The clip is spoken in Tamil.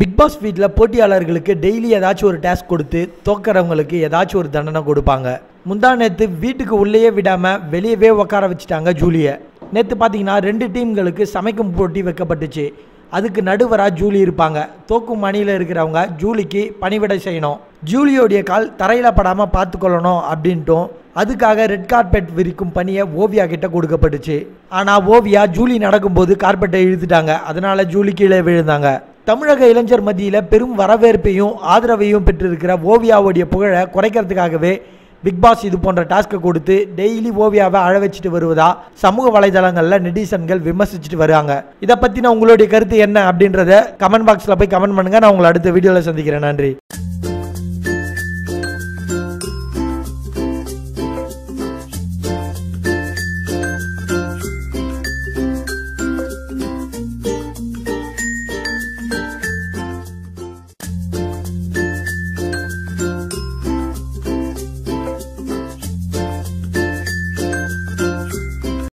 பிக் பாஸ் வீட்டில் போட்டியாளர்களுக்கு டெய்லி ஏதாச்சும் ஒரு டாஸ்க் கொடுத்து தோக்கிறவங்களுக்கு ஏதாச்சும் ஒரு தண்டனை கொடுப்பாங்க. முந்தா நேற்று வீட்டுக்கு உள்ளேயே விடாமல் வெளியவே உட்கார வச்சுட்டாங்க ஜூலியை. நேற்று பார்த்தீங்கன்னா ரெண்டு டீம்களுக்கு சமைக்கும் போட்டி வைக்கப்பட்டுச்சு. அதுக்கு நடுவராக ஜூலி இருப்பாங்க. தோக்கும் மணியில் இருக்கிறவங்க ஜூலிக்கு பணிவிடை செய்யணும். ஜூலியோடைய கால் தரையில் படாமல் பார்த்துக்கொள்ளணும் அப்படின்ட்டும் அதுக்காக ரெட் கார்பெட் விரிக்கும் பணியை ஓவியா கிட்ட கொடுக்கப்பட்டுச்சு. ஆனால் ஓவியா ஜூலி நடக்கும்போது கார்பெட்டை இழுத்துட்டாங்க. அதனால ஜூலி கீழே விழுந்தாங்க. தமிழக இளைஞர் மத்தியில் பெரும் வரவேற்பையும் ஆதரவையும் பெற்றிருக்கிற ஓவியாவுடைய புகழை குறைக்கிறதுக்காகவே பிக் பாஸ் இது போன்ற டாஸ்க்கை கொடுத்து டெய்லி ஓவியாவை அழ வச்சுட்டு வருவதா சமூக வலைதளங்களில் நெட்டிசன்கள் விமர்சிச்சுட்டு வராங்க. இதை பற்றின உங்களுடைய கருத்து என்ன அப்படின்றத கமெண்ட் பாக்ஸில் போய் கமெண்ட் பண்ணுங்கள் நான் உங்களை அடுத்த வீடியோவில் சந்திக்கிறேன். நன்றி.